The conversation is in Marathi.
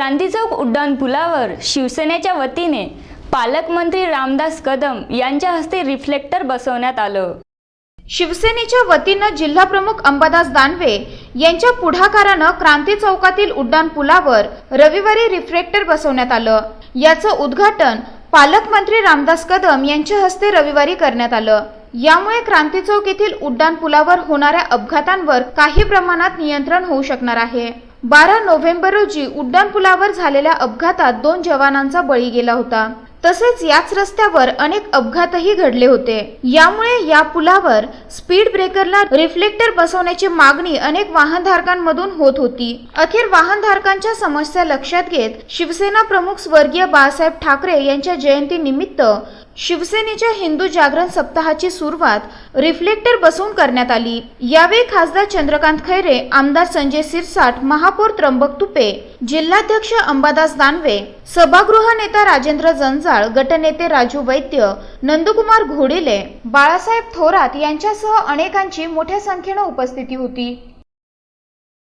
क्रांतीचौक उड्डाण पुलावर शिवसेनेच्या वतीने पालकमंत्री रामदास कदम यांच्या हस्ते रिफ्लेक्टर बसवण्यात आलं. शिवसेनेच्या वतीनं जिल्हाप्रमुख अंबादास दानवे यांच्या पुढाकारानं क्रांती चौकातील उड्डाण पुलावर रविवारी रिफ्लेक्टर बसवण्यात आलं. याचं उद्घाटन पालकमंत्री रामदास कदम यांच्या हस्ते रविवारी करण्यात आलं. यामुळे क्रांती चौक येथील उड्डाण पुलावर होणाऱ्या अपघातांवर काही प्रमाणात नियंत्रण होऊ शकणार आहे. बारा नोव्हेंबर रोजी उड्डाणपुलावर झालेल्या अपघातात दोन जवानांचा बळी गेला होता. तसेच याच रस्त्यावर अनेक अपघातही घडले होते. यामुळे या पुलावर स्पीड ब्रेकरला रिफ्लेक्टर बसवण्याची मागणी अनेक वाहनधारकांमधून होत होती. अखेर वाहनधारकांच्या समस्या लक्षात घेत शिवसेना प्रमुख स्वर्गीय बाळासाहेब ठाकरे यांच्या जयंती निमित्त शिवसेनेच्या हिंदू जागरण सप्ताहाची सुरुवात रिफ्लेक्टर बसवून करण्यात आली. यावेळी खासदार चंद्रकांत खैरे आमदार संजय सिरसाट महापौर त्र्यंबक तुपे जिल्हाध्यक्ष अंबादास दानवे सभागृह नेता राजेंद्र जंजाळ गटनेते राजू वैद्य नंदकुमार घोडेले बाळासाहेब थोरात यांच्यासह अनेकांची मोठ्या संख्येनं उपस्थिती होती.